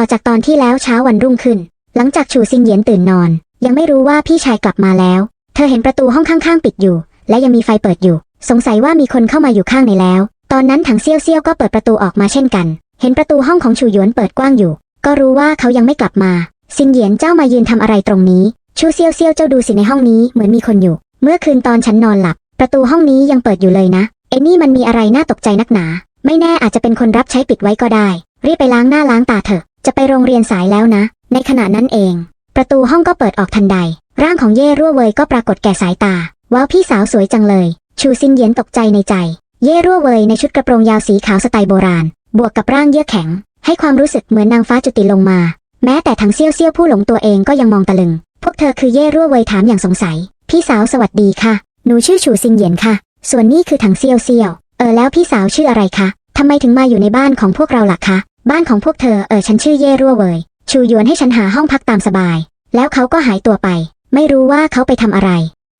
ต่อจากตอนที่แล้วเช้าวันรุ่งขึ้น หลังจากฉูซิงเหยียนตื่นนอน ยังไม่รู้ว่าพี่ชายกลับมาแล้ว เธอเห็นประตูห้องข้างๆปิดอยู่ และยังมีไฟเปิดอยู่ สงสัยว่ามีคนเข้ามาอยู่ข้างในแล้ว ตอนนั้นถังเซี่ยวเซี่ยวก็เปิดประตูออกมาเช่นกัน เห็นประตูห้องของฉูหยวนเปิดกว้างอยู่ ก็รู้ว่าเขายังไม่กลับมา ซิงเหยียนเจ้ามายืนทำอะไรตรงนี้ ชูเซี่ยวเซี่ยวเจ้าดูสิในห้องนี้เหมือนมีคนอยู่ เมื่อคืนตอนฉันนอนหลับ ประตูห้องนี้ยังเปิดอยู่เลยนะไอ้นี่มันมีอะไรน่าตกใจนักหนา ไม่แน่อาจจะเป็นคนรับใช้ปิดไว้ก็ได้ รีบไปล้างหน้าล้างตาเถอะ จะไปโรงเรียนสายแล้วนะ ในขณะนั้นเอง ประตูห้องก็เปิดออกทันใด ร่างของเย่รั่วเวยก็ปรากฏแก่สายตา ว้าวพี่สาวสวยจังเลย ชูซินเยียนตกใจในใจ เย่รั่วเวยในชุดกระโปรงยาวสีขาวสไตล์โบราณ บวกกับร่างเยือกแข็ง ให้ความรู้สึกเหมือนนางฟ้าจุติลงมา แม้แต่ทั้งเซี่ยวเซี่ยวผู้หลงตัวเองก็ยังมองตะลึง พวกเธอคือเย่รั่วเวยถามอย่างสงสัย พี่สาวสวัสดีค่ะ หนูชื่อชูซินเยียนค่ะ ส่วนนี่คือถังเซี่ยวเซี่ยว เออแล้วพี่สาวชื่ออะไรคะทำไมถึงมาอยู่ในบ้านของพวกเราล่ะคะ บ้านของพวกเธอเออฉันชื่อเย่รั่วเวยชูยวนให้ฉันหาห้องพักตามสบาย แล้วเขาก็หายตัวไป ไม่รู้ว่าเขาไปทำอะไร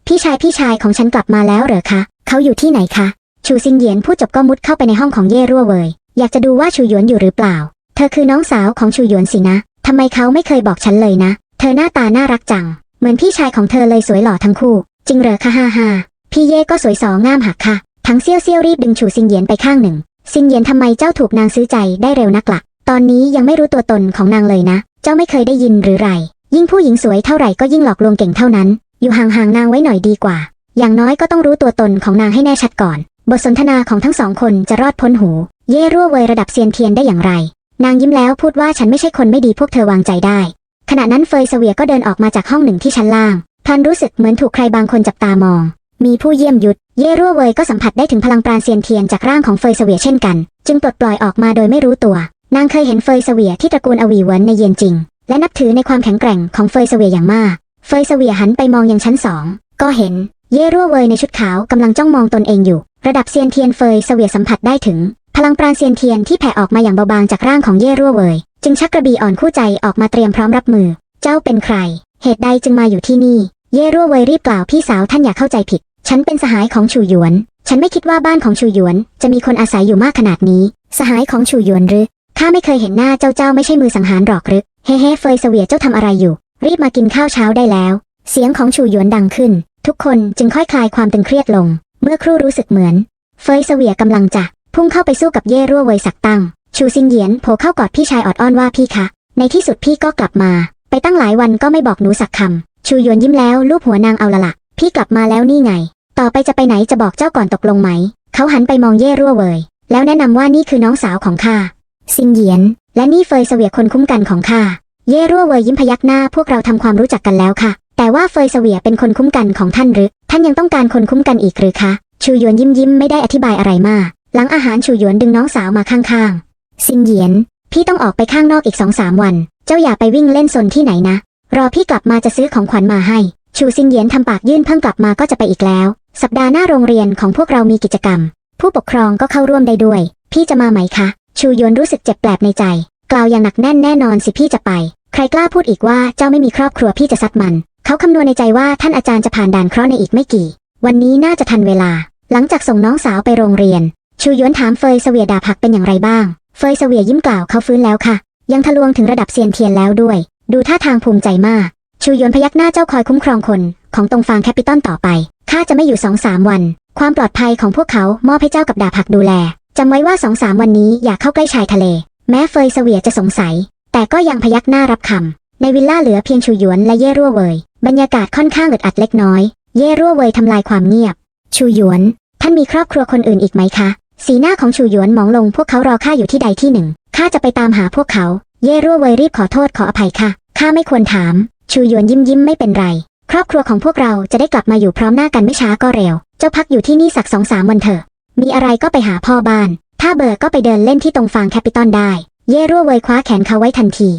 พี่ชายพี่ชายของฉันกลับมาแล้วเหรอคะ เขาอยู่ที่ไหนคะ ชูซิงเหยียนพูดจบก็มุดเข้าไปในห้องของเย่รั่วเวยอยากจะดูว่าชูหยวนอยู่หรือเปล่า เธอคือน้องสาวของชูหยวนสินะทำไมเขาไม่เคยบอกฉันเลยนะ เธอหน้าตาน่ารักจัง เหมือนพี่ชายของเธอเลยสวยหล่อทั้งคู่ จริงเหรอคะฮ่าฮ่าพี่เย่ก็สวยสองงามหักค่ะ ทั้งเซี่ยวเซี่ยวรีบดึงฉูซิงเหยียนไปข้างหนึ่ง ซิงเหยียนทำไมเจ้าถูกนางซื้อใจได้เร็วนักละ่ะ ตอนนี้ยังไม่รู้ตัวตนของนางเลยนะ เจ้าไม่เคยได้ยินหรือไร ยิ่งผู้หญิงสวยเท่าไหร่ก็ยิ่งหลอกลวงเก่งเท่านั้น อยู่ห่างๆนางไว้หน่อยดีกว่า อย่างน้อยก็ต้องรู้ตัวตนของนางให้แน่ชัดก่อน บทสนทนาของทั้งสองคนจะรอดพ้นหู เย่รั่วเวยระดับเซียนเทียนได้อย่างไร นางยิ้มแล้วพูดว่าฉันไม่ใช่คนไม่ดีพวกเธอวางใจได้ ขณะนั้นเฟยเสวียก็เดินออกมาจากห้องหนึ่งที่ชั้นล่าง พันรู้สึกเหมือนถูกใครบางคนจับตามอง มีผู้เยี่ยมยุด เย่รั่วเวยก็สัมผัสได้ถึงพลังปราณเซียนเทียนจากร่างของเฟยเสวียเช่นกัน จึงปลดปล่อยออกมาโดยไม่รู้ตัว นางเคยเห็นเฟยเสวียที่ตระกูลอวีเวินในเยียนจริง และนับถือในความแข็งแกร่งของเฟยเสวียอย่างมาก เฟยเสวียหันไปมองยังชั้นสองก็เห็น เย่รั่วเวยในชุดขาวกำลังจ้องมองตนเองอยู่ ระดับเซียนเทียนเฟยเสวียสัมผัสได้ถึง พลังปราณเซียนเทียนที่แผ่ออกมาอย่างเบาบางจากร่างของเย่รั่วเวยจึงชักกระบี่อ่อนคู่ใจออกมาเตรียมพร้อมรับมือ เจ้าเป็นใคร เหตุใดจึงมาอยู่ที่นี่ เย่รั่วเวยรีบกล่าวพี่สาวท่านอย่าเข้าใจผิด ฉันเป็นสหายของชูหยวน ฉันไม่คิดว่าบ้านของชูหยวน จะมีคนอาศัยอยู่มากขนาดนี้ สหายของชูหยวนหรือข้าไม่เคยเห็นหน้าเจ้าเจ้าไม่ใช่มือสังหารหรอกหรือเฮ้เฮ้เฟยเสวียเจ้าทำอะไรอยู่ รีบมากินข้าวเช้าได้แล้ว เสียงของชูหยวนดังขึ้น ทุกคนจึงค่อยคลายความตึงเครียดลง เมื่อครู่รู้สึกเหมือน เฟยเสวียกำลังจะพุ่งเข้าไปสู้กับเย่รั่วเวยสักตั้ง ชูซิงเหยียนโผล่เข้ากอดพี่ชายออดอ้อนว่าพี่คะ ในที่สุดพี่ก็กลับมา ไปตั้งหลายวันก็ไม่บอกหนูสักคำชูหยวนยิ้มแล้วลูบหัวนางเอาละละพี่กลับมาแล้วนี่ไง ต่อไปจะไปไหนจะบอกเจ้าก่อนตกลงไหม เขาหันไปมองเย่รั่วเวยแล้วแนะนำว่านี่คือน้องสาวของข้าซิงเหยียน และนี่เฟยเสวียคนคุ้มกันของข้าเย่รั่วเวยยิ้มพยักหน้าพวกเราทำความรู้จักกันแล้วค่ะ แต่ว่าเฟยเสวียเป็นคนคุ้มกันของท่านหรือ ท่านยังต้องการคนคุ้มกันอีกหรือคะชูหยวนยิ้มยิ้มไม่ได้อธิบายอะไรมาก หลังอาหารชูหยวนดึงน้องสาวมาข้างๆซิงเหยียน พี่ต้องออกไปข้างนอกอีกสองสามวัน เจ้าอย่าไปวิ่งเล่นซนที่ไหนนะ รอพี่กลับมาจะซื้อของขวัญมาให้ ชูซิงเหยียนทำปากยื่นเพิ่งกลับมาก็จะไปอีกแล้ว สัปดาห์หน้าโรงเรียนของพวกเรามีกิจกรรม ผู้ปกครองก็เข้าร่วมได้ด้วย พี่จะมาไหมคะ ชูยนรู้สึกเจ็บแปลบในใจ กล่าวอย่างหนักแน่นแน่นอนสิพี่จะไป ใครกล้าพูดอีกว่าเจ้าไม่มีครอบครัวพี่จะซัดมัน เขาคำนวณในใจว่าท่านอาจารย์จะผ่านด่านเคราะห์ในอีกไม่กี่ วันนี้น่าจะทันเวลา หลังจากส่งน้องสาวไปโรงเรียน ชูยนถามเฟยเสวียดาบหักเป็นอย่างไรบ้าง เฟยเสวียยิ้มกล่าวเขาฟื้นแล้วค่ะ ยังทะลวงถึงระดับเซียนเทียนแล้วด้วย ดูท่าทางภูมิใจมาก ชูยนพยักหน้าเจ้าคอยคุ้มครองคนของตรงฟางแคปิตอลต่อไปข้าจะไม่อยู่สองสามวัน ความปลอดภัยของพวกเขามอบให้เจ้ากับดาบหักดูแลจำไว้ว่าสองสามวันนี้อย่าเข้าใกล้ชายทะเล แม้เฟยเสวียจะสงสัย แต่ก็ยังพยักหน้ารับคำในวิลล่าเหลือเพียงชูหยวนและเย่รั่วเวยบรรยากาศค่อนข้างอึดอัดเล็กน้อย เย่รั่วเวยทำลายความเงียบ ชูหยวน ท่านมีครอบครัวคนอื่นอีกไหมคะ สีหน้าของชูหยวนมองลงพวกเขารอข้าอยู่ที่ใดที่หนึ่งข้าจะไปตามหาพวกเขา เย่รั่วเวยรีบขอโทษขออภัยค่ะข้าไม่ควรถาม ชูหยวนยิ้มยิ้มไม่เป็นไร ครอบครัวของพวกเราจะได้กลับมาอยู่พร้อมหน้ากันไม่ช้าก็เร็ว เจ้าพักอยู่ที่นี่สักสองสามวันเถอะ มีอะไรก็ไปหาพ่อบ้าน ถ้าเบื่อก็ไปเดินเล่นที่ตรงฟางแคปิตอลได้ เย่รั่วเวยคว้าแขนเขาไว้ทันที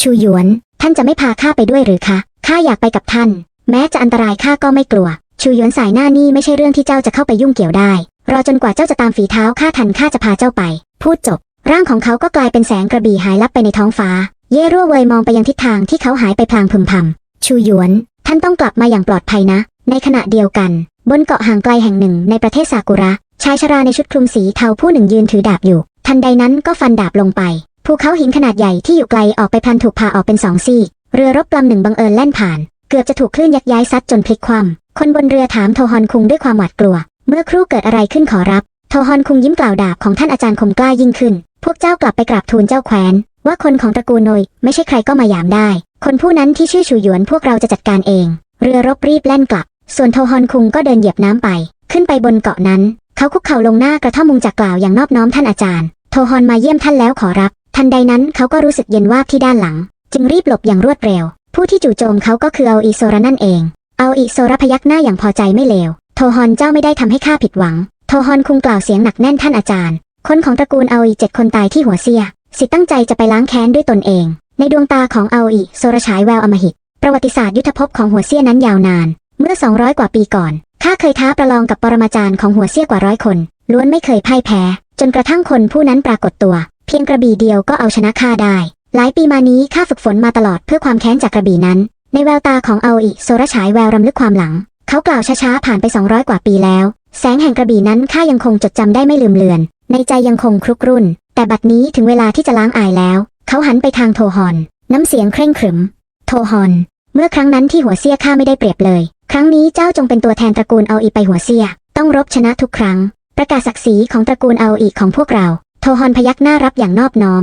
ชูหยวน ท่านจะไม่พาข้าไปด้วยหรือคะ ข้าอยากไปกับท่าน แม้จะอันตรายข้าก็ไม่กลัว ชูหยวนสายหน้านี่ไม่ใช่เรื่องที่เจ้าจะเข้าไปยุ่งเกี่ยวได้ รอจนกว่าเจ้าจะตามฝีเท้าข้าทันข้าจะพาเจ้าไป พูดจบ ร่างของเขาก็กลายเป็นแสงกระบี่หายลับไปในท้องฟ้า เย่รั่วเวยมองไปยังทิศทางที่เขาหายไปพลางพึมพำชูหยวน ท่านต้องกลับมาอย่างปลอดภัยนะ ในขณะเดียวกัน บนเกาะห่างไกลแห่งหนึ่งในประเทศซากุระ ชายชราในชุดคลุมสีเทาผู้หนึ่งยืนถือดาบอยู่ ทันใดนั้นก็ฟันดาบลงไปภูเขาหินขนาดใหญ่ที่อยู่ไกลออกไปพลันถูกพาออกเป็นสองซีกเรือรบลำหนึ่งบังเอิญแล่นผ่าน เกือบจะถูกคลื่นยักย้ายซัดจนพลิกคว่ำคนบนเรือถามโทฮอนคุงด้วยความหวาดกลัว เมื่อครู่เกิดอะไรขึ้นขอรับ โทฮอนคุงยิ้มกล่าวดาบของท่านอาจารย์คมกล้ายิ่งขึ้น พวกเจ้ากลับไปกราบทูลเจ้าแคว้น ว่าคนของตระกูลโนยไม่ใช่ใครก็มายามได้ คนผู้นั้นที่ชื่อชูหยวนพวกเราจะจัดการเอง เรือรบรีบแล่นกลับ ส่วนโทฮอนคุงก็เดินเหยียบน้ำไป ขึ้นไปบนเกาะนั้น เขาคุกเข่าลงหน้ากระท่อมมุงจากกล่าวอย่างนอบน้อมท่านอาจารย์ โทฮอนมาเยี่ยมท่านแล้วขอรับ ทันใดนั้นเขาก็รู้สึกเย็นวาบที่ด้านหลัง จึงรีบหลบอย่างรวดเร็ว ผู้ที่จู่โจมเขาก็คือเอาอีโซระนั่นเอง เอาอีโซระพยักหน้าอย่างพอใจไม่เลว โทฮอนเจ้าไม่ได้ทำให้ข้าผิดหวัง โทฮอนคุงกล่าวเสียงหนักแน่นท่านอาจารย์ คนของตระกูลเอาอีเจ็ดคนตายที่หัวเสีย สิตั้งใจจะไปล้างแค้นด้วยตนเอง ในดวงตาของเอาอีโซระฉายแววอมหิต ประวัติศาสตร์ยุทธภพของหัวเสี้ยนั้นยาวนาน เมื่อ 200 กว่าปีก่อน ข้าเคยท้าประลองกับปรมาจารย์ของหัวเสี้ยกว่าร้อยคน ล้วนไม่เคยพ่ายแพ้ จนกระทั่งคนผู้นั้นปรากฏตัว เพียงกระบี่เดียวก็เอาชนะข้าได้ หลายปีมานี้ข้าฝึกฝนมาตลอดเพื่อความแค้นจากกระบี่นั้น ในแววตาของเอาอิโซระฉายแววรำลึกความหลัง เขากล่าวช้าๆผ่านไป 200 กว่าปีแล้ว แสงแห่งกระบี่นั้นข้ายังคงจดจำได้ไม่ลืมเลือน ในใจยังคงครุกรุ่น แต่บัดนี้ถึงเวลาที่จะล้างอายแล้ว เขาหันไปทางโทฮอน น้ำเสียงเคร่งขรึม โทฮอน เมื่อครั้งนั้นที่หัวเสียข้าไม่ได้เปรียบเลย ครั้งนี้เจ้าจงเป็นตัวแทนตระกูลเอาอีไปหัวเสีย ต้องรบชนะทุกครั้ง ประกาศศักดิ์ศรีของตระกูลเอาอีของพวกเรา โทฮอนพยักหน้ารับอย่างนอบน้อม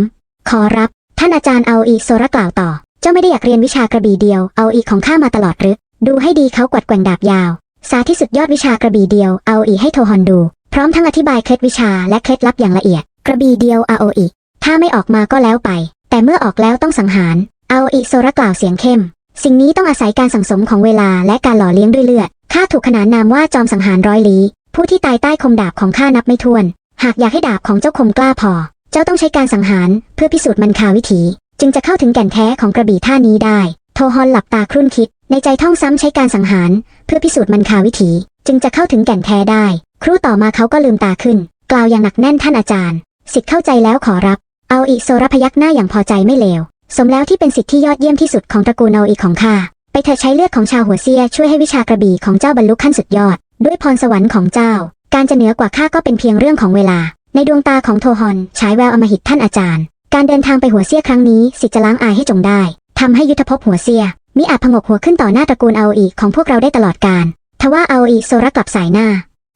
ขอรับ ท่านอาจารย์เอาอีโซระกล่าวต่อ เจ้าไม่ได้อยากเรียนวิชากระบี่เดียวเอาอีของข้ามาตลอดหรือ ดูให้ดีเขากวัดแกว่งดาบยาว สาที่สุดยอดวิชากระบี่เดียวเอาอีให้โทฮอนดู พร้อมทั้งอธิบายเคล็ดวิชาและเคล็ดลับอย่างละเอียด กระบี่เดียวอาโออีถ้าไม่ออกมาก็แล้วไป แต่เมื่อออกแล้วต้องสังหารอาอีโซระกล่าวเสียงเข้ม สิ่งนี้ต้องอาศัยการสังสมของเวลาและการหล่อเลี้ยงด้วยเลือดข้าถูกขนานนามว่าจอมสังหารร้อยลี้ ผู้ที่ตายใต้คมดาบของข้านับไม่ถ้วน หากอยากให้ดาบของเจ้าคมกล้าพอ เจ้าต้องใช้การสังหารเพื่อพิสูจน์มันคาวิถี จึงจะเข้าถึงแก่นแท้ของกระบี่ท่านี้ได้ โทฮอนหลับตาครุ่นคิด ในใจท่องซ้ำใช้การสังหาร เพื่อพิสูจน์มันคาวิถี จึงจะเข้าถึงแก่นแท้ได้ ครู่ต่อมาเขาก็ลืมตาขึ้น กล่าวอย่างหนักแน่นท่านอาจารย์ สิทธิ์เข้าใจแล้วขอรับ เอาอิโซรพยักหน้าอย่างพอใจไม่เลว สมแล้วที่เป็นสิทธิ์ที่ยอดเยี่ยมที่สุดของตระกูลเอาอีของข้า ไปเธอใช้เลือดของชาวหัวเซียช่วยให้วิชากระบี่ของเจ้าบรรลุขั้นสุดยอด ด้วยพรสวรรค์ของเจ้า การจะเหนือกว่าข้าก็เป็นเพียงเรื่องของเวลา ในดวงตาของโทฮอนฉายแววอมหิตท่านอาจารย์ การเดินทางไปหัวเซียครั้งนี้สิทธิ์จะล้างอายให้จงได้ทำให้ยุทธภพหัวเซียมิอาจผงกหัวขึ้นต่อหน้าตระกูลเอาอีของพวกเราได้ตลอดกาลทว่าเอาอีโซรกลับสายหน้า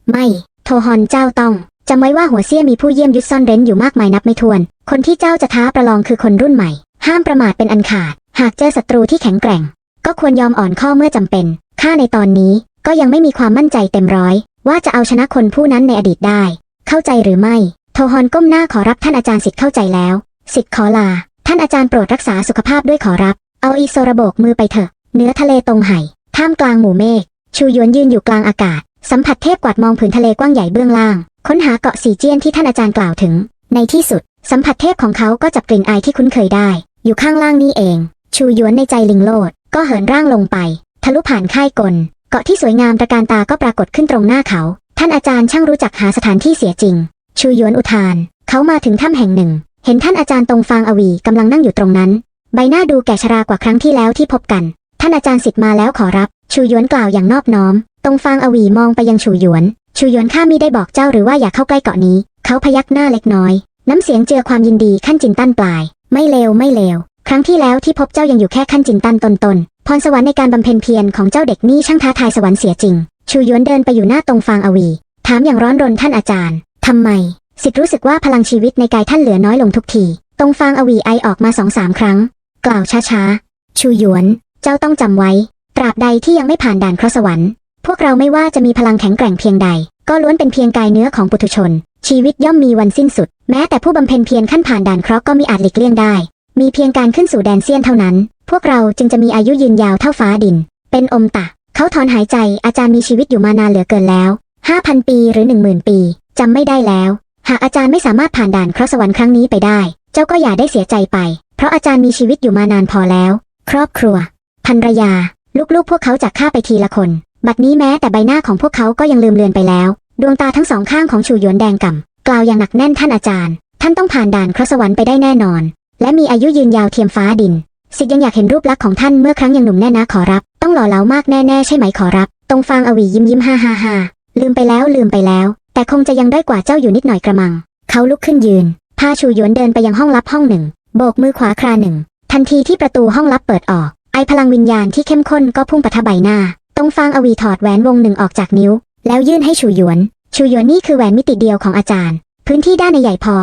ไม่ โทฮอนเจ้าต้อง จำไว้ว่าหัวเซียมีผู้เยี่ยมยุทธซ่อนเร้นอยู่มากมายนับไม่ถ้วน คนที่เจ้าจะท้าประลองคือคนรุ่นใหม่ ห้ามประมาทเป็นอันขาด หากเจอศัตรูที่แข็งแกร่ง ก็ควรยอมอ่อนข้อเมื่อจำเป็น ข้าในตอนนี้ก็ยังไม่มีความมั่นใจเต็มร้อย ว่าจะเอาชนะคนผู้นั้นในอดีตได้ เข้าใจหรือไม่ โทฮอนก้มหน้าขอรับท่านอาจารย์สิทธิ์เข้าใจแล้ว สิทธิ์ขอลา ท่านอาจารย์โปรดรักษาสุขภาพด้วยขอรับ เอาอีโซระโบกมือไปเถอะ เนื้อทะเลตรงไห่ ท่ามกลางหมู่เมฆ ชูยวนยืนอยู่กลางอากาศ สัมผัสเทพกวาดมองผืนทะเลกว้างใหญ่เบื้องล่าง ค้นหาเกาะสีเจียนที่ท่านอาจารย์กล่าวถึง ในที่สุด สัมผัสเทพของเขาก็จับกลิ่นอายที่คุ้นเคยได้ อยู่ข้างล่างนี่เอง ชูยวนในใจลิงโลด ก็เหินร่างลงไป ทะลุผ่านค่ายกล เกาะที่สวยงามตระการตาก็ปรากฏขึ้นตรงหน้าเขา ท่านอาจารย์ช่างรู้จักหาสถานที่เสียจริง ชูยวนอุทาน เขามาถึงถ้ำแห่งหนึ่ง เห็นท่านอาจารย์ตรงฟางอวีกำลังนั่งอยู่ตรงนั้น ใบหน้าดูแก่ชรากว่าครั้งที่แล้วที่พบกัน ท่านอาจารย์สิทธิ์มาแล้วขอรับ ชูยวนกล่าวอย่างนอบน้อม ตรงฟางอวีมองไปยังชูยวน ชูยวนข้ามิได้บอกเจ้าหรือว่าอย่าเข้าใกล้เกาะนี้ เขาพยักหน้าเล็กน้อย น้ำเสียงเจือความยินดีขั้นจินตั้นปลาย ไม่เลวไม่เลว ครั้งที่แล้วที่พบเจ้ายังอยู่แค่ขั้นจินตั้นตนตนพรสวรรค์ในการบำเพ็ญเพียรของเจ้าเด็กนี่ช่างท้าทายสวรรค์เสียจริง ชูยวนเดินไปอยู่หน้าตรงฟางอวี ถามอย่างร้อนรนท่านอาจารย์ทำไม สิทธิ์รู้สึกว่าพลังชีวิตในกายท่านเหลือน้อยลงทุกที ตรงฟางอวีไอออกมาสองสามครั้ง กล่าวช้าๆ ชูยวน เจ้าต้องจำไว้ ตราบใดที่ยังไม่ผ่านด่านคราะห์สวรรค์ พวกเราไม่ว่าจะมีพลังแข็งแกร่งเพียงใด ก็ล้วนเป็นเพียงกายเนื้อของปุถุชน ชีวิตย่อมมีวันสิ้นสุด แม้แต่ผู้บำเพ็ญเพียรขั้นผ่านด่านเคราะห์ก็มีอาจหลีกเลี่ยงได้ มีเพียงการขึ้นสู่แดนเซียนเท่านั้น พวกเราจึงจะมีอายุยืนยาวเท่าฟ้าดิน เป็นอมตะ เขาถอนหายใจอาจารย์มีชีวิตอยู่มานานเหลือเกินแล้ว5,000ปีหรือ10,000ปีจำไม่ได้แล้ว หากอาจารย์ไม่สามารถผ่านด่านเคราะห์สวรรค์ครั้งนี้ไปได้ เจ้าก็อย่าได้เสียใจไป เพราะอาจารย์มีชีวิตอยู่มานานพอแล้ว ครอบครัวภรรยา ลูกๆ พวกเขาจากข้าไปทีละคน บัดนี้แม้แต่ใบหน้าของพวกเขาก็ยังลืมเลือนไปแล้ว ดวงตาทั้งสองข้างของชูหยวนแดงก่ำกล่าวอย่างหนักแน่นท่านอาจารย์ ท่านต้องผ่านด่านครสวรรค์ไปได้แน่นอน และมีอายุยืนยาวเทียมฟ้าดินสิทธิ์ยังอยากเห็นรูปลักษณ์ของท่านเมื่อครั้งยังหนุ่มแน่นะขอรับ ต้องหล่อเหลามากแน่ๆใช่ไหมขอรับ ตรงฟางอวียิ้มยิ้มฮ่าฮ่าฮ่าลืมไปแล้วลืมไปแล้ว แต่คงจะยังด้อยกว่าเจ้าอยู่นิดหน่อยกระมัง เขาลุกขึ้นยืน พาชูหยวนเดินไปยังห้องลับห้องหนึ่ง โบกมือขวาคราหนึ่ง ทันทีที่ประตูห้องลับเปิดออก ไอพลังวิญญาณที่เข้มข้นก็พุ่งปะทะใบหน้า ตรงฟางอวีถอดแหวนวงหนึ่งออกจากนิ้ว แล้วยื่นให้ชูหยวน ชูหยวนนี่คือแหวนมิติเดียวของอาจารย์ พื้นที่ด้านในใหญ่พอ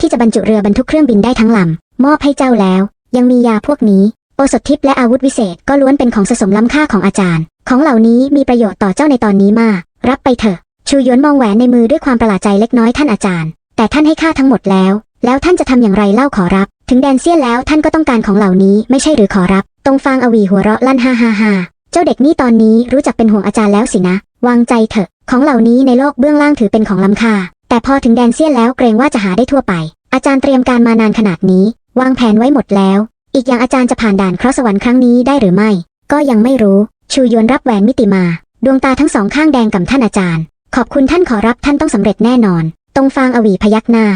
ที่จะบรรจุเรือบรรทุกเครื่องบินได้ทั้งลำมอบให้เจ้าแล้ว ยังมียาพวกนี้ โอสถทิพย์และอาวุธวิเศษก็ล้วนเป็นของสะสมล้ำค่าของอาจารย์ ของเหล่านี้มีประโยชน์ต่อเจ้าในตอนนี้มาก รับไปเถอะ ชูหยวนมองแหวนในมือด้วยความประหลาดใจเล็กน้อยท่านอาจารย์ แต่ท่านให้ค่าทั้งหมดแล้ว แล้วท่านจะทำอย่างไรเล่าขอรับ ถึงแดนเซียนแล้วท่านก็ต้องการของเหล่านี้ไม่ใช่หรือขอรับ ตรงฟางอวีหัวเราะลั่นฮ่าฮ่าฮ่า เจ้าเด็กนี่ตอนนี้รู้จักเป็นห่วงอาจารย์แล้วสินะ วางใจเถอะ ของเหล่านี้ในโลกเบื้องล่างถือเป็นของล้ำค่า แต่พอถึงแดนเซียนแล้วเกรงว่าจะหาได้ทั่วไป อาจารย์เตรียมการมานานขนาดนี้ วางแผนไว้หมดแล้ว อีกอย่างอาจารย์จะผ่านด่านเคราะห์สวรรค์ครั้งนี้ได้หรือไม่ ก็ยังไม่รู้ ชูยวนรับแหวนมิติมา ดวงตาทั้งสองข้างแดงกับท่านอาจารย์ ขอบคุณท่านขอรับท่านต้องสำเร็จแน่นอน ตรงฟางอวีพยักหน้า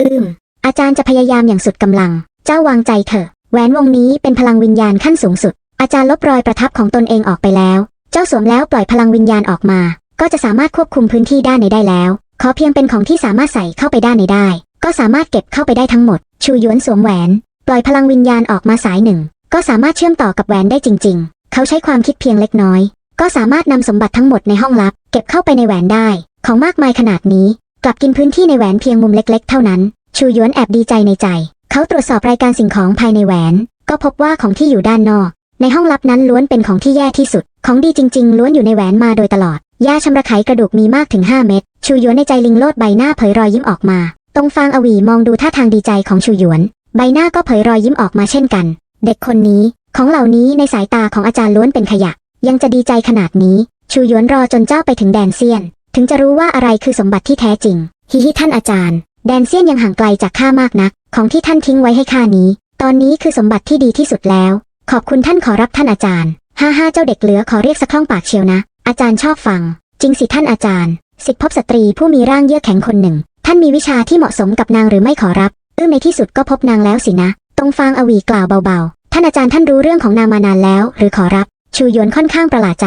อืม อาจารย์จะพยายามอย่างสุดกำลัง เจ้าวางใจเถอะ แหวนวงนี้เป็นพลังวิญญาณขั้นสูงสุด อาจารย์ลบรอยประทับของตนเองออกไปแล้ว เจ้าสวมแล้วปล่อยพลังวิญญาณออกมา ก็จะสามารถควบคุมพื้นที่ด้านในได้แล้ว ขอเพียงเป็นของที่สามารถใส่เข้าไปด้านในได้ ก็สามารถเก็บเข้าไปได้ทั้งหมด ชูหยวนสวมแหวน ปล่อยพลังวิญญาณออกมาสายหนึ่ง ก็สามารถเชื่อมต่อกับแหวนได้จริง ๆ เขาใช้ความคิดเพียงเล็กน้อย ก็สามารถนำสมบัติทั้งหมดในห้องลับ เก็บเข้าไปในแหวนได้ ของมากมายขนาดนี้ กลับกินพื้นที่ในแหวนเพียงมุมเล็ก ๆ เท่านั้น ชูหยวนแอบดีใจในใจ เขาตรวจสอบรายการสิ่งของภายในแหวน ก็พบว่าของที่อยู่ด้านนอก ในห้องลับนั้นล้วนเป็นของที่แย่ที่สุด ของดีจริง ๆ ล้วนอยู่ในแหวนมาโดยตลอด ยาชำระไขกระดูกมีมากถึง 5 เม็ด ชูหยวนในใจลิงโลดใบหน้าเผยรอยยิ้มออกมา ตรงฟางอวีมองดูท่าทางดีใจของชูหยวน ใบหน้าก็เผยรอยยิ้มออกมาเช่นกัน เด็กคนนี้ ของเหล่านี้ในสายตาของอาจารย์ล้วนเป็นขยะ ยังจะดีใจขนาดนี้ ชูหยวนรอจนเจ้าไปถึงแดนเซียน ถึงจะรู้ว่าอะไรคือสมบัติที่แท้จริง ฮิฮิท่านอาจารย์ แดนเซียนยังห่างไกลจากข้ามากนัก ของที่ท่านทิ้งไว้ให้ข้านี้ ตอนนี้คือสมบัติที่ดีที่สุดแล้ว ขอบคุณท่านขอรับท่านอาจารย์ห้าห้าเจ้าเด็กเหลือขอเรียกสักคล่องปากเชียวนะ อาจารย์ชอบฟัง จริงสิท่านอาจารย์ สิทธิพบสตรีผู้มีร่างเยือกแข็งคนหนึ่ง ท่านมีวิชาที่เหมาะสมกับนางหรือไม่ขอรับอึ้งในที่สุดก็พบนางแล้วสินะ ตรงฟางอวีกล่าวเบาๆ ท่านอาจารย์ท่านรู้เรื่องของนางมานานแล้ว หรือขอรับ ชูยวนค่อนข้างประหลาดใจ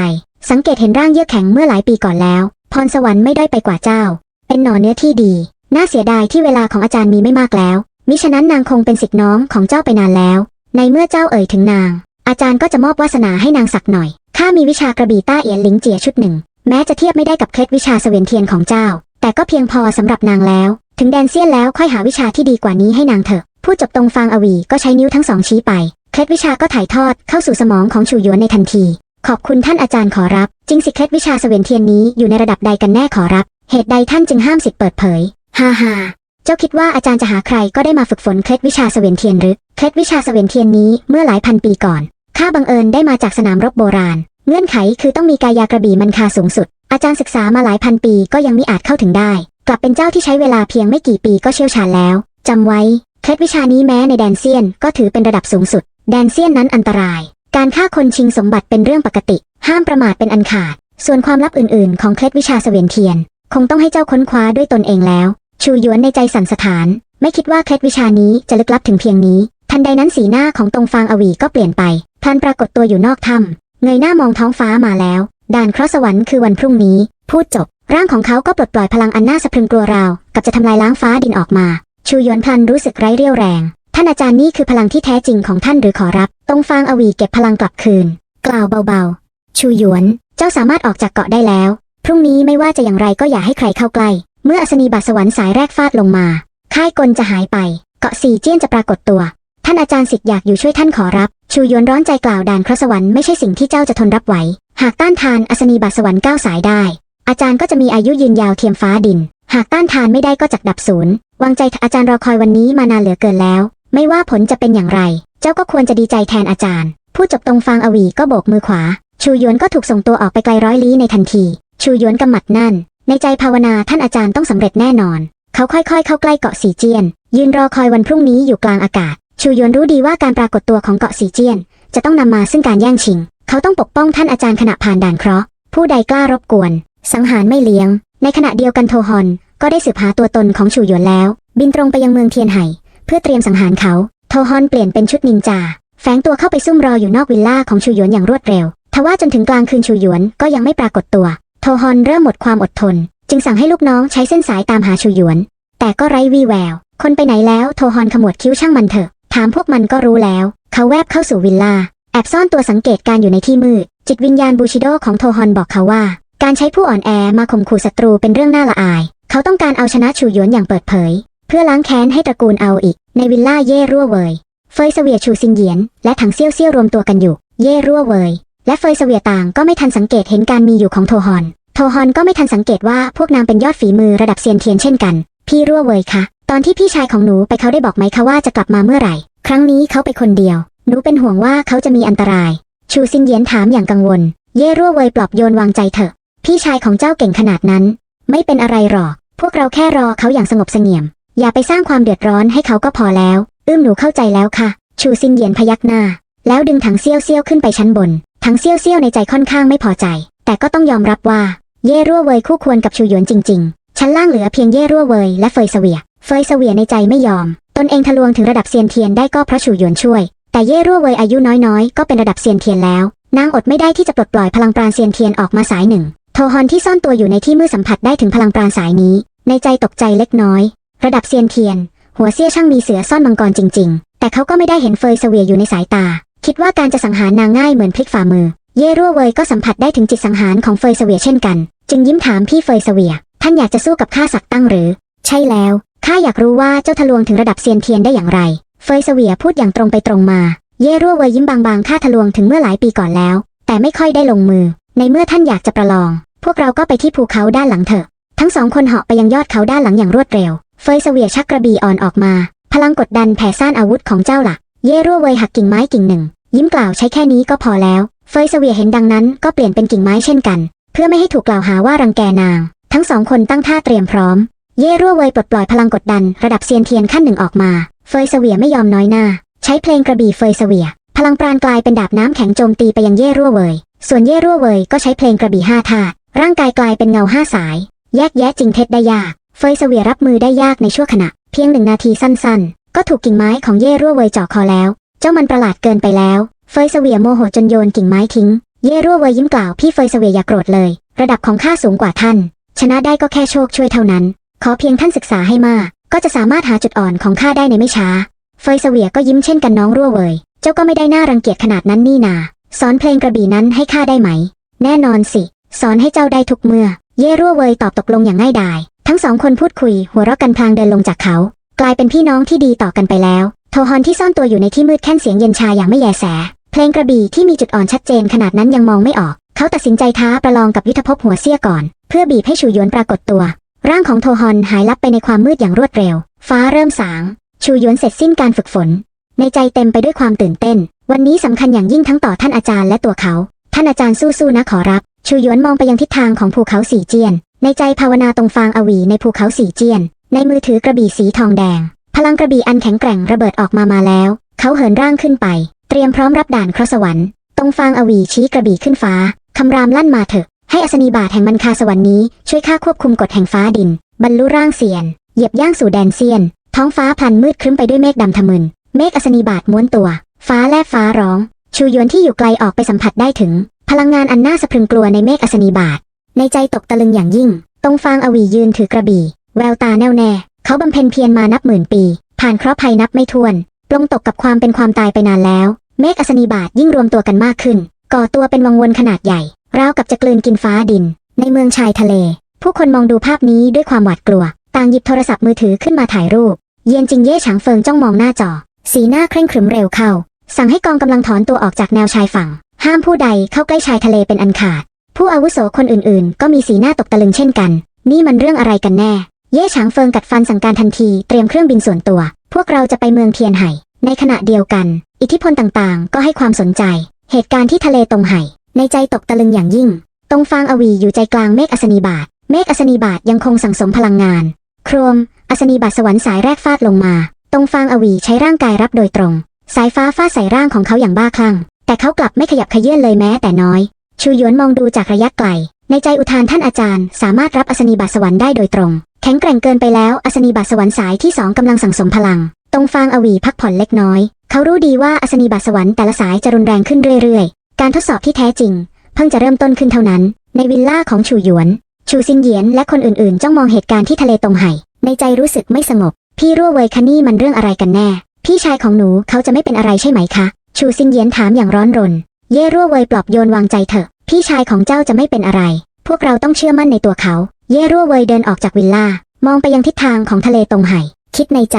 สังเกตเห็นร่างเยือกแข็งเมื่อหลายปีก่อนแล้ว พรสวรรค์ไม่ได้ไปกว่าเจ้า เป็นหน่อเนื้อที่ดี น่าเสียดายที่เวลาของอาจารย์มีไม่มากแล้ว มิฉะนั้นนางคงเป็นสิทธิน้องของเจ้าไปนานแล้ว ในเมื่อเจ้าเอ่ยถึงนาง อาจารย์ก็จะมอบวาสนาให้นางสักหน่อย ข้ามีวิชากระบี่ต้าเอียนหลิงเจียชุดหนึ่ง แม้จะเทียบไม่ได้กับเคล็ดวิชาเสวียนเทียนของเจ้า แต่ก็เพียงพอสำหรับนางแล้ว ถึงแดนเซียนแล้วค่อยหาวิชาที่ดีกว่านี้ให้นางเถอะพูดจบตรงฟางอวีก็ใช้นิ้วทั้งสองชี้ไป เคล็ดวิชาก็ถ่ายทอดเข้าสู่สมองของชูหยวนในทันที ขอบคุณท่านอาจารย์ขอรับ จริงสิเคล็ดวิชาเสวียนเทียนนี้อยู่ในระดับใดกันแน่ขอรับ เหตุใดท่านจึงห้ามสิทธิ์เปิดเผย ฮ่าฮ่าเจ้าคิดว่าอาจารย์จะหาใครก็ได้มาฝึกฝนเคล็ดวิชาเสวียนเทียนหรือ เคล็ดวิชาเสวียนเทียนนี้เมื่อหลายพันปีก่อนข้าบังเอิญได้มาจากสนามรบโบราณ เงื่อนไขคือต้องมีกายากระบี่มันคาสูงสุด อาจารย์ศึกษามาหลายพันปีก็ยังมิอาจเข้าถึงได้ กลับเป็นเจ้าที่ใช้เวลาเพียงไม่กี่ปีก็เชี่ยวชาญแล้วจำไว้เคล็ดวิชานี้แม้ในแดนเซียนก็ถือเป็นระดับสูงสุด แดนเซียนนั้นอันตราย การฆ่าคนชิงสมบัติเป็นเรื่องปกติ ห้ามประมาทเป็นอันขาด ส่วนความลับอื่นๆ ของเคล็ดวิชาเสวียนเทียน คงต้องให้เจ้าค้นคว้าด้วยตนเองแล้ว ชูยวนในใจสั่นสถาน ไม่คิดว่าเคล็ดวิชานี้จะลึกลับถึงเพียงนี้ ทันใดนั้นสีหน้าของตรงฟางอวีก็เปลี่ยนไปพลันปรากฏตัวอยู่นอกถ้ำเงยหน้ามองท้องฟ้ามาแล้ว ด่านเคราะห์สวรรค์คือวันพรุ่งนี้ พูดจบ ร่างของเขาก็ปลดปล่อยพลังอันน่าสะพรึงกลัวราว กับจะทำลายล้างฟ้าดินออกมา ชูยวนพลันรู้สึกไร้เรี่ยวแรง ท่านอาจารย์นี่คือพลังที่แท้จริงของท่านหรือขอรับ ตรงฟางอวีเก็บพลังกลับคืน กล่าวเบาๆ ชูยวน เจ้าสามารถออกจากเกาะได้แล้ว พรุ่งนี้ไม่ว่าจะอย่างไรก็อย่าให้ใครเข้าใกล้ เมื่ออัศนีบาสวรรค์สายแรกฟาดลงมา ค่ายกลจะหายไป เกาะสีเจี้ยนจะปรากฏตัว ท่านอาจารย์สิทธิ์อยากอยู่ช่วยท่านขอรับ ชูยวนร้อนใจกล่าวด่านเคระสวรรค์ไม่ใช่สิ่งที่เจ้าจะทนรับไหว หากต้านทานอัศนีบาสวรรค์ก้าวสายได้ อาจารย์ก็จะมีอายุยืนยาวเทียมฟ้าดิน หากต้านทานไม่ได้ก็จักดับศูนย์วางใจอาจารย์รอคอยวันนี้มานานเหลือเกินแล้ว ไม่ว่าผลจะเป็นอย่างไร เจ้าก็ควรจะดีใจแทนอาจารย์ ผู้จบตรงฟางอวีก็โบกมือขวา ชูยวนก็ถูกส่งตัวออกไปไกลร้อยลี้ในทันที ชูยวนกำหมัดนั่น ในใจภาวนาท่านอาจารย์ต้องสำเร็จแน่นอน เขาค่อยๆ เข้าใกล้เกาะสีเจียน ยืนรอคอยวันพรุ่งนี้อยู่กลางอากาศ ชูยวนรู้ดีว่าการปรากฏตัวของเกาะสีเจียน จะต้องนำมาซึ่งการแย่งชิง เขาต้องปกป้องท่านอาจารย์ขณะผ่านด่านเคราะห์ผู้ใดกล้ารบกวน สังหารไม่เลี้ยง ในขณะเดียวกันโทฮอน ก็ได้สืบหาตัวตนของชูหยวนแล้ว บินตรงไปยังเมืองเทียนไห่ เพื่อเตรียมสังหารเขา โทฮอนเปลี่ยนเป็นชุดนินจา แฝงตัวเข้าไปซุ่มรออยู่นอกวิลล่าของชูหยวนอย่างรวดเร็ว ทว่าจนถึงกลางคืนชูหยวนก็ยังไม่ปรากฏตัว โทฮอนเริ่มหมดความอดทน จึงสั่งให้ลูกน้องใช้เส้นสายตามหาชูหยวน แต่ก็ไร้วี่แวว คนไปไหนแล้ว โทฮอนขมวดคิ้วช่างมันเถอะ ถามพวกมันก็รู้แล้ว เขาแวบเข้าสู่วิลล่า แอบซ่อนตัวสังเกตการอยู่ในที่มืด จิตวิญญาณบูชิโดของโทฮอนบอกเขาว่า การใช้ผู้อ่อนแอมาข่มขู่ศัตรูเป็นเรื่องน่าละอาย เขาต้องการเอาชนะชูหยวนอย่างเปิดเผย เพื่อล้างแค้นให้ตระกูลเอาอีก ในวิลล่าเย่รั่วเวยเฟยเสวียชูซิงเหยียน และถังเซี่ยวเซี่ยวรวมตัวกันอยู่ เย่รั่วเวยและเฟยเสวียต่างก็ไม่ทันสังเกตเห็นการมีอยู่ของโทฮอน โทฮอนก็ไม่ทันสังเกตว่าพวกนางเป็นยอดฝีมือระดับเซียนเทียนเช่นกัน พี่รั่วเวยคะ ตอนที่พี่ชายของหนูไปเขาได้บอกไหมคะว่าจะกลับมาเมื่อไหร่ ครั้งนี้เขาไปคนเดียว หนูเป็นห่วงว่าเขาจะมีอันตราย ชูซินเยียนถามอย่างกังวล เย่รั่วเวยปลอบโยนวางใจเถอะ พี่ชายของเจ้าเก่งขนาดนั้น ไม่เป็นอะไรหรอก พวกเราแค่รอเขาอย่างสงบเสงี่ยม อย่าไปสร้างความเดือดร้อนให้เขาก็พอแล้ว อื้มหนูเข้าใจแล้วค่ะ ชูซินเยียนพยักหน้า แล้วดึงถังเซี่ยวเซี่ยวขึ้นไปชั้นบน ถังเซี่ยวเซี่ยวในใจค่อนข้างไม่พอใจ แต่ก็ต้องยอมรับว่า เย่รั่วเวยคู่ควรกับชูหยวนจริง ๆ ชั้นล่างเหลือเพียงเย่รั่วเวยและเฟยเสวีย ฟยเสวียในใจไม่ยอม ตนเองทะลวงถึงระดับเซียนเทียนได้ก็เพราะชูหยวนช่วย แต่เย่รั่วเวยอายุน้อยๆ ก็เป็นระดับเซียนเทียนแล้ว นางอดไม่ได้ที่จะปลดปล่อยพลังปราณเซียนเทียนออกมาสายหนึ่ง โทฮอนที่ซ่อนตัวอยู่ในที่มืดสัมผัสได้ถึงพลังปราณสายนี้ ในใจตกใจเล็กน้อย ระดับเซียนเทียน หัวเซี่ยช่างมีเสือซ่อนมังกรจริง ๆ แต่เขาก็ไม่ได้เห็นเฟยเสวียอยู่ในสายตา คิดว่าการจะสังหารนางง่ายเหมือนพลิกฝ่ามือ เย่รั่วเวยก็สัมผัสได้ถึงจิตสังหารของเฟยเสวียเช่นกัน จึงยิ้มถามพี่เฟยเสวีย ท่านอยากจะสู้กับข้าสักตั้งหรือ ใช่แล้ว ข้าอยากรู้ว่าเจ้าทะลวงถึงระดับเซียนเทียนได้อย่างไร เฟยเสวียพูดอย่างตรงไปตรงมา เย่รั่วเวยยิ้มบางๆข้าทะลวงถึงเมื่อหลายปีก่อนแล้ว แต่ไม่ค่อยได้ลงมือ ในเมื่อท่านอยากจะประลอง พวกเราก็ไปที่ภูเขาด้านหลังเถอะ ทั้งสองคนเหาะไปยังยอดเขาด้านหลังอย่างรวดเร็ว เฟยเสวียชักกระบี่อ่อนออกมา พลังกดดันแผ่ซ่านอาวุธของเจ้าหลักเย่รั่วเวยหักกิ่งไม้กิ่งหนึ่ง ยิ้มกล่าวใช้แค่นี้ก็พอแล้ว เฟยเสวียเห็นดังนั้นก็เปลี่ยนเป็นกิ่งไม้เช่นกัน เพื่อไม่ให้ถูกกล่าวหาว่ารังแกนาง ทั้งสองคนตั้งท่าเตรียมพร้อม เย่รั่วเวยปลดปล่อยพลังกดดัน ระดับเซียนเทียนขั้นหนึ่งออกมา เฟยเสวียไม่ยอมน้อยหน้า ใช้เพลงกระบี่เฟยเสวีย พลังปราณกลายเป็นดาบน้ำแข็งโจมตีไปยังเย่รั่วเวย ส่วนเย่รั่วเวยก็ใช้เพลงกระบี่ห้าธาตุร่างกายกลายเป็นเงาห้าสาย แยกแยะจริงเท็จได้ยาก เฟยเสวียรับมือได้ยากในชั่วขณะ เพียงหนึ่งนาทีสั้นๆ ก็ถูกกิ่งไม้ของเย่รั่วเวยเจาะคอแล้ว เจ้ามันประหลาดเกินไปแล้ว เฟยเสวียโมโหจนโยนกิ่งไม้ทิ้ง เย่รั่วเวยยิ้มกล่าวพี่เฟยเสวียอย่าโกรธเลย ระดับของข้าสูงกว่าท่าน ชนะได้ก็แค่โชคช่วยเท่านั้น ขอเพียงท่านศึกษาให้มาก ก็จะสามารถหาจุดอ่อนของข้าได้ในไม่ช้า เฟยเสวียก็ยิ้มเช่นกันน้องรั่วเวยเจ้าก็ไม่ได้น่ารังเกียจขนาดนั้นนี่นา สอนเพลงกระบี่นั้นให้ข้าได้ไหม แน่นอนสิ สอนให้เจ้าได้ทุกเมื่อ เย่รั่วเวยตอบตกลงอย่างง่ายดาย ทั้งสองคนพูดคุย หัวเราะกันพลางเดินลงจากเขา กลายเป็นพี่น้องที่ดีต่อกันไปแล้ว โทฮอนที่ซ่อนตัวอยู่ในที่มืดแค่นเสียงเย็นชาอย่างไม่แยแส เพลงกระบี่ที่มีจุดอ่อนชัดเจนขนาดนั้นยังมองไม่ออก เขาตัดสินใจท้าประลองกับยุทธภพหัวเสี้ยก่อน เพื่อบีบให้ชูยวนปรากฏตัว ร่างของโทฮอนหายลับไปในความมืดอย่างรวดเร็ว ฟ้าเริ่มสาง ชูยวนเสร็จสิ้นการฝึกฝน ในใจเต็มไปด้วยความตื่นเต้น วันนี้สำคัญอย่างยิ่งทั้งต่อท่านอาจารย์และตัวเขา ท่านอาจารย์สู้ๆนะขอรับ ชูยวนมองไปยังทิศทางของภูเขาสีเจียน ในใจภาวนาตรงฟางอวีในภูเขาสีเจียน ในมือถือกระบี่สีทองแดง พลังกระบี่อันแข็งแกร่งระเบิดออกมามาแล้ว เขาเหินร่างขึ้นไป เตรียมพร้อมรับด่านเคราะห์สวรรค์ตรงฟางอวีชี้กระบี่ขึ้นฟ้าคำรามลั่นมาเถอะ ให้อัศนีบาทแห่งมันคาสวรรค์นี้ช่วยข้าควบคุมกฎแห่งฟ้าดิน บรรลุร่างเสียน เหยียบย่างสู่แดนเซียน ท้องฟ้าพลันมืดครึ้มไปด้วยเมฆดำทะมึน เมฆอัศนีบาทม้วนตัว ฟ้าแลบฟ้าร้อง ชูยวนที่อยู่ไกลออกไปสัมผัสได้ถึง พลังงานอันน่าสะพรึงกลัวในเมฆอัศนีบาท ในใจตกตะลึงอย่างยิ่ง ตรงฟางอวียืนถือกระบี่ แววตาแน่วแน่ เขาบำเพ็ญเพียรมานับหมื่นปี ผ่านเคราะห์ภัยนับไม่ถ้วนปลงตกกับความเป็นความตายไปนานแล้ว เมฆอัศนีบาทยิ่งรวมตัวกันมากขึ้น ก่อตัวเป็นวังวนขนาดใหญ่ ราวกับจะกลืนกินฟ้าดิน ในเมืองชายทะเล ผู้คนมองดูภาพนี้ด้วยความหวาดกลัว ต่างหยิบโทรศัพท์มือถือขึ้นมาถ่ายรูป เยียนจิงเย่ฉางเฟิงจ้องมองหน้าจอ สีหน้าเคร่งขรึมเร็วเข้า สั่งให้กองกำลังถอนตัวออกจากแนวชายฝั่ง ห้ามผู้ใดเข้าใกล้ชายทะเลเป็นอันขาด ผู้อาวุโสคนอื่นๆ ก็มีสีหน้าตกตะลึงเช่นกัน นี่มันเรื่องอะไรกันแน่ เย่ฉางเฟิงกัดฟันสั่งการทันทีเตรียมเครื่องบินส่วนตัว พวกเราจะไปเมืองเทียนไห่ ในขณะเดียวกัน อิทธิพลต่างๆ ก็ให้ความสนใจ เหตุการณ์ที่ทะเลตรงไห่ ในใจตกตะลึงอย่างยิ่ง ตรงฟางอวีอยู่ใจกลางเมฆอัศนีบาท เมฆอัศนีบาทยังคงสั่งสมพลังงาน โครม อัศนีบาทสวรรค์สายแรกฟาดลงมา ตรงฟางอวีใช้ร่างกายรับโดยตรง สายฟ้าฟาดใส่ร่างของเขาอย่างบ้าคลั่ง แต่เขากลับไม่ขยับขยื่นเลยแม้แต่น้อย ชูหยวนมองดูจากระยะไกล ในใจอุทานท่านอาจารย์ สามารถรับอัศนีบาทสวรรค์ได้โดยตรง แข็งแกร่งเกินไปแล้วอัศนีบาทสวรรค์สายที่สองกำลังสั่งสมพลัง ตรงฟางอวีพักผ่อนเล็กน้อย เขารู้ดีว่าอัศนีบาทสวรรค์แต่ละสายจะรุนแรงขึ้นเรื่อย การทดสอบที่แท้จริง เพิ่งจะเริ่มต้นขึ้นเท่านั้น ในวิลล่าของชูหยวน ชูซินเหยียนและคนอื่นๆ จ้องมองเหตุการณ์ที่ทะเลตรงไห่ ในใจรู้สึกไม่สงบ พี่รั่วเวยคะนี่มันเรื่องอะไรกันแน่ พี่ชายของหนูเขาจะไม่เป็นอะไรใช่ไหมคะ ชูซิงเหยียนถามอย่างร้อนรน เย่รั่วเวยปลอบโยนวางใจเถอะ พี่ชายของเจ้าจะไม่เป็นอะไร พวกเราต้องเชื่อมั่นในตัวเขา เย่รั่วเวยเดินออกจากวิลล่า มองไปยังทิศทางของทะเลตรงไห่ คิดในใจ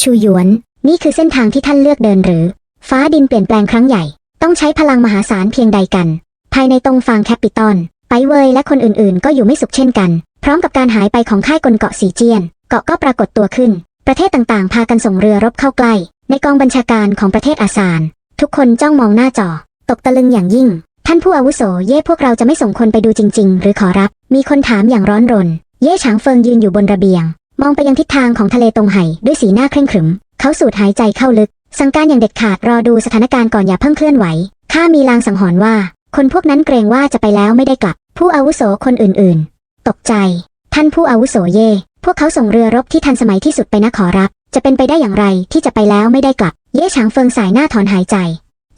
ชูหยวน นี่คือเส้นทางที่ท่านเลือกเดินหรือ ฟ้าดินเปลี่ยนแปลงครั้งใหญ่ ต้องใช้พลังมหาศาลเพียงใดกัน ภายในตรงฟางแคปิตอลไปเวยและคนอื่นๆ ก็อยู่ไม่สุขเช่นกัน พร้อมกับการหายไปของค่ายกลเกาะสีเจียน เกาะก็ปรากฏตัวขึ้น ประเทศต่างๆ พากันส่งเรือรบเข้าใกล้ ในกองบัญชาการของประเทศอาซาน ทุกคนจ้องมองหน้าจอ ตกตะลึงอย่างยิ่ง ท่านผู้อาวุโสเย่พวกเราจะไม่ส่งคนไปดูจริง ๆ หรือขอรับ มีคนถามอย่างร้อนรน เย่ฉางเฟิงยืนอยู่บนระเบียง มองไปยังทิศทางของทะเลตรงไห่ด้วยสีหน้าเคร่งขรึม เขาสูดหายใจเข้าลึก สั่งการอย่างเด็ดขาดรอดูสถานการณ์ก่อนอย่าเพิ่งเคลื่อนไหว ข้ามีลางสังหรณ์ว่า คนพวกนั้นเกรงว่าจะไปแล้วไม่ได้กลับ ผู้อาวุโสคนอื่นๆ ตกใจ ท่านผู้อาวุโสเย่ พวกเขาส่งเรือรบที่ทันสมัยที่สุดไปนะขอรับ จะเป็นไปได้อย่างไรที่จะไปแล้วไม่ได้กลับ เย่ฉางเฟิงสายหน้าถอนหายใจ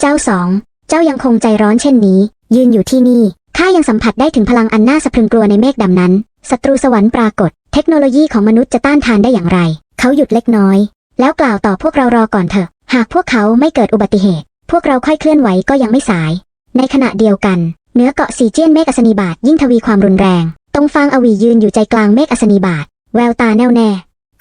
เจ้าสอง เจ้ายังคงใจร้อนเช่นนี้ ยืนอยู่ที่นี่ ข้ายังสัมผัสได้ถึงพลังอันน่าสะพรึงกลัวในเมฆดำนั้น ศัตรูสวรรค์ปรากฏ เทคโนโลยีของมนุษย์จะต้านทานได้อย่างไร เขาหยุดเล็กน้อย แล้วกล่าวต่อพวกเรารอก่อนเถอะ หากพวกเขาไม่เกิดอุบัติเหตุ พวกเราค่อยเคลื่อนไหวก็ยังไม่สาย ในขณะเดียวกัน เนื้อเกาะสีเจียนเมฆอัศนีบาตยิ่งทวีความรุนแรง ตรงฟางอวียืนอยู่ใจกลางเมฆอัศนีบาตแววตาแน่วแน่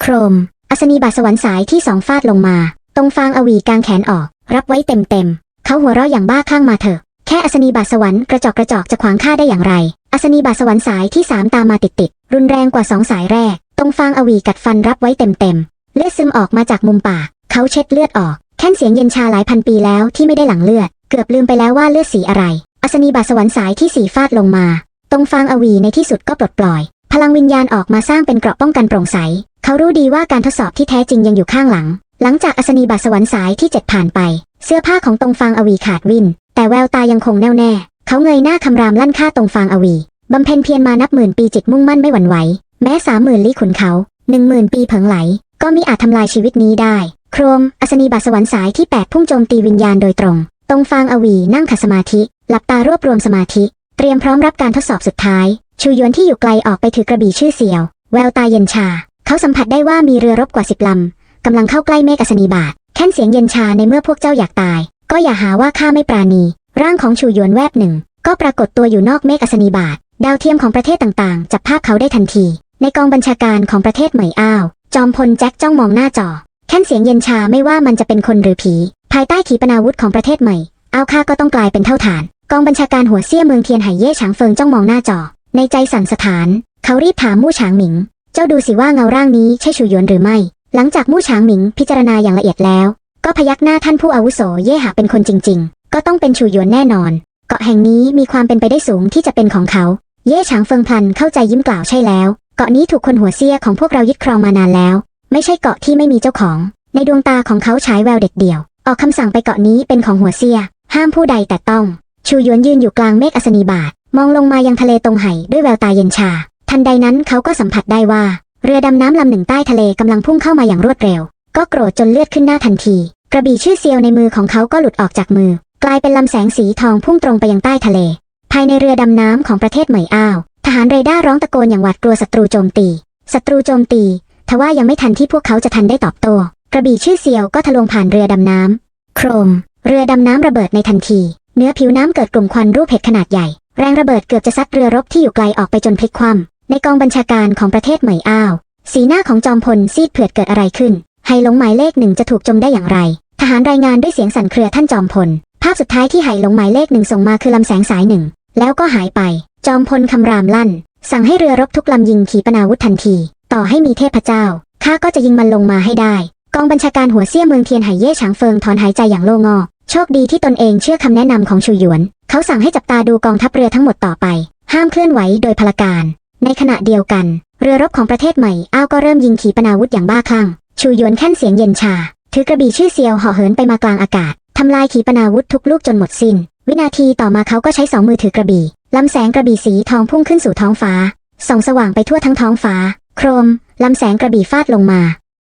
โครม อัศนีบาตสวรรค์สายที่สองฟาดลงมา ตรงฟางอวีกางแขนออก รับไว้เต็มเต็มๆเขาหัวเราะอย่างบ้าคลั่งมาเถอะ แค่อัศนีบาตสวรรค์กระจอกกระจอกจะขวางข้าได้อย่างไร อัศนีบาตสวรรค์สายที่สามตามมาติดติดๆรุนแรงกว่าสองสายแรก ตรงฟางอวีกัดฟันรับไว้เต็มเต็มๆเลือดซึมออกมาจากมุมปาก เขาเช็ดเลือดออก แค่นเสียงเย็นชาหลายพันปีแล้วที่ไม่ได้หลั่งเลือด เกือบลืมไปแล้วว่าเลือดสีอะไร อัศนีบาสวรรค์สายที่สีฟาดลงมา ตรงฟางอวีในที่สุดก็ปลดปล่อย พลังวิญญาณออกมาสร้างเป็นเกราะป้องกันโปร่งใส เขารู้ดีว่าการทดสอบที่แท้จริงยังอยู่ข้างหลัง หลังจากอัศนีบาสวรรค์สายที่เจ็ดผ่านไป เสื้อผ้าของตรงฟางอวีขาดวิน แต่แววตายังคงแน่วแน่ เขาเงยหน้าคำรามลั่นฆ่าตรงฟางอวีบำเพ็ญเพียรมานับหมื่นปีจิตมุ่งมั่นไม่หวั่นไหว แม้สามหมื่นลี้ขุนเขาหนึ่งหมื่นปีเผิงไหล ก็มิอาจทำลายชีวิตนี้ได้ โครม อัศนีบาสวรรค์สายที่แปดพุ่งโจมตีวิญญาณโดยตรง ตรงฟางอวีนั่งขัดสมาธิ หลับตารวบรวมสมาธิ เตรียมพร้อมรับการทดสอบสุดท้าย ชูยวนที่อยู่ไกลออกไปถือกระบี่ชื่อเสียว แววตาเย็นชา เขาสัมผัสได้ว่ามีเรือรบกว่าสิบลำกำลังเข้าใกล้เมฆอัศนีบาตแค่นเสียงเย็นชาในเมื่อพวกเจ้าอยากตาย ก็อย่าหาว่าข้าไม่ปราณี ร่างของชูยวนแวบหนึ่ง ก็ปรากฏตัวอยู่นอกเมฆอัศนีบาตดาวเทียมของประเทศต่างๆ จับภาพเขาได้ทันที ในกองบัญชาการของประเทศเหมยอ้าว จอมพลแจ็คจ้องมองหน้าจอ แค่นเสียงเย็นชาไม่ว่ามันจะเป็นคนหรือผี ภายใต้ขีปนาวุธของประเทศใหม่ เอาวข้าก็ต้องกลายเป็นเท่าฐาน กองบัญชาการหัวเซี่ยเมืองเทียนไหเย่ฉางเฟิงจ้องมองหน้าจอ ในใจสั่นสถาน เขารีบถามมู่ฉางหมิง เจ้าดูสิว่าเงาร่างนี้ใช่ชูหยวนหรือไม่ หลังจากมู่ฉางหมิงพิจารณาอย่างละเอียดแล้ว ก็พยักหน้าท่านผู้อาวุโสเย่หากเป็นคนจริง ๆ ก็ต้องเป็นชูหยวนแน่นอน เกาะแห่งนี้มีความเป็นไปได้สูงที่จะเป็นของเขา เย่ฉางเฟิงพลันเข้าใจยิ้มกล่าวใช่แล้ว เกาะนี้ถูกคนหัวเสี้ยของพวกเรายึดครองมานานแล้ว ไม่ใช่เกาะที่ไม่มีเจ้าของ ในดวงตาของเขาฉายแววเด็ดเดี่ยว ออกคำสั่งไปเกาะนี้เป็นของหัวเสีย ห้ามผู้ใดแต่ต้อง ชูยวนยืนอยู่กลางเมฆอัศนีบาตมองลงมายังทะเลตรงไห่ด้วยแววตาเย็นชา ทันใดนั้นเขาก็สัมผัสได้ว่า เรือดำน้ำลำหนึ่งใต้ทะเลกำลังพุ่งเข้ามาอย่างรวดเร็ว ก็โกรธจนเลือดขึ้นหน้าทันที กระบี่ชื่อเซียวในมือของเขาก็หลุดออกจากมือ กลายเป็นลำแสงสีทองพุ่งตรงไปยังใต้ทะเล ภายในเรือดำน้ำของประเทศเหมยอ้าว ทหารเรดาร์ร้องตะโกนอย่างหวาดกลัวศัตรูโจมตี ศัตรูโจมตี ทว่ายังไม่ทันที่พวกเขาจะทันได้ตอบโต้กระบี่ชื่อเซียวก็ทะลวงผ่านเรือดำน้ำโครม เรือดำน้ำระเบิดในทันที เนื้อผิวน้ำเกิดกลุ่มควันรูปเห็ดขนาดใหญ่ แรงระเบิดเกือบจะซัดเรือรบที่อยู่ไกลออกไปจนพลิกคว่ำในกองบัญชาการของประเทศเหมยอ้าว สีหน้าของจอมพลซีดเผือดเกิดอะไรขึ้นไหหลงหมายเลขหนึ่งจะถูกจมได้อย่างไร ทหารรายงานด้วยเสียงสั่นเครือท่านจอมพล ภาพสุดท้ายที่ไหหลงหมายเลขหนึ่งส่งมาคือลำแสงสายหนึ่ง แล้วก็หายไป จอมพลคำรามลั่น สั่งให้เรือรบทุกลำยิงขีปนาวุธทันที ต่อให้มีเทพเจ้า ข้าก็จะยิงมันลงมาให้ได้ กองบัญชาการหัวเซี่ยเมืองเทียนไหเย่ฉางเฟิงถอนหายใจอย่างโล่งอกโชคดีที่ตนเองเชื่อคำแนะนำของชูหยวน เขาสั่งให้จับตาดูกองทัพเรือทั้งหมดต่อไป ห้ามเคลื่อนไหวโดยพลการ ในขณะเดียวกัน เรือรบของประเทศใหม่อ้าวก็เริ่มยิงขีปนาวุธอย่างบ้าคลั่ง ชูหยวนแค่นเสียงเย็นชา ถือกระบี่ชื่อเซียวห่อเหินไปมากลางอากาศทำลายขีปนาวุธทุกลูกจนหมดสิ้น วินาทีต่อมาเขาก็ใช้สองมือถือกระบี่ลำแสงกระบี่สีทองพุ่งขึ้นสู่ท้องฟ้าส่องสว่างไปทั่วทั้งท้องฟ้า โครมลำแสงกระบี่ฟาดลงมา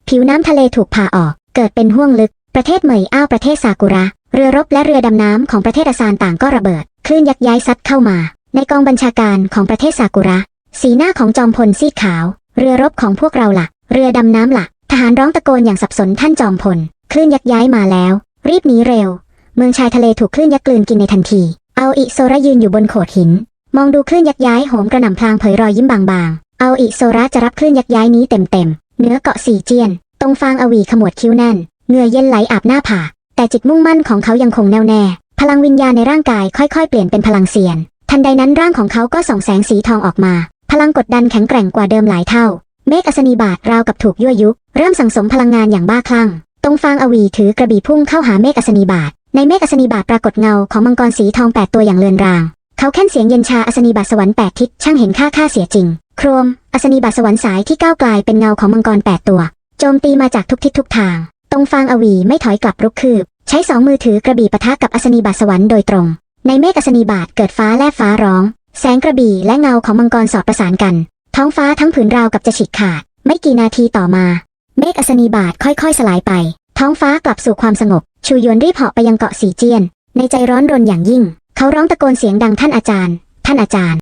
ผิวน้ำทะเลถูกผ่าออก เกิดเป็นห้วงลึก ประเทศเหมยอ้าวประเทศซากุระ เรือรบและเรือดำน้ำของประเทศอาซานต่างก็ระเบิดคลื่นยักย้ายซัดเข้ามา ในกองบัญชาการของประเทศซากุระ สีหน้าของจอมพลซีดขาว เรือรบของพวกเราละ่ะ เรือดำน้ำละ่ะ ทหารร้องตะโกนอย่างสับสนท่านจอมพลคลื่นยักย้ายมาแล้ว รีบหนีเร็ว เมืองชายทะเลถูกคลื่นยักกลืนกินในทันที เอาอิโซระยืนอยู่บนโขดหิน มองดูคลื่นยักย้ายโหมกระหน่ำพลางเผยรอยยิ้มบาง เอาอิโซระจะรับคลื่นยักย้ายนี้เต็มๆ เนื้อเกาะสี่เจียน ตรงฟางอวีขมวดคิ้วแน่นเหงื่อเย็นไหลอาบหน้าผา แต่จิตมุ่งมั่นของเขายังคงแน่วแน่ พลังวิญญาณในร่างกายค่อยๆ เปลี่ยนเป็นพลังเสียน ทันใดนั้นร่างของเขาก็ส่องแสงสีทองออกมา พลังกดดันแข็งแกร่งกว่าเดิมหลายเท่า เมฆอัศนีบาตราวกับถูกยั่วยุ เริ่มสั่งสมพลังงานอย่างบ้าคลั่ง ตรงฟางอวีถือกระบี่พุ่งเข้าหาเมฆอัศนีบาตรในเมฆอัศนีบาตรปรากฏเงาของมังกรสีทองแปดตัวอย่างเลือนราง เขาแค่นเสียงเย็นชาอัศนีบาตรสวรรค์แปดทิศช่างเห็นค่าค่าเสียจริง โครม อัศนีบาสวรรค์สายที่ก้าวกลายเป็นเงาของมังกรแปดตัว โจมตีมาจากทุกทิศทุกทาง ตรงฟางอวีไม่ถอยกลับรุกคืบ ใช้สองมือถือกระบี่ปะทะกับอัศนีบาสวรรค์โดยตรง ในเมฆอัศนีบาตรเกิดฟ้าแลบฟ้าร้อง แสงกระบี่และเงาของมังกรสอดประสานกัน ท้องฟ้าทั้งผืนราวกับจะฉีกขาด ไม่กี่นาทีต่อมา เมฆอัศนีบาตรค่อยๆ สลายไป ท้องฟ้ากลับสู่ความสงบ ชูยวนรีบเหาะไปยังเกาะสีเจียน ในใจร้อนรนอย่างยิ่ง เขาร้องตะโกนเสียงดังท่านอาจารย์ ท่านอาจารย์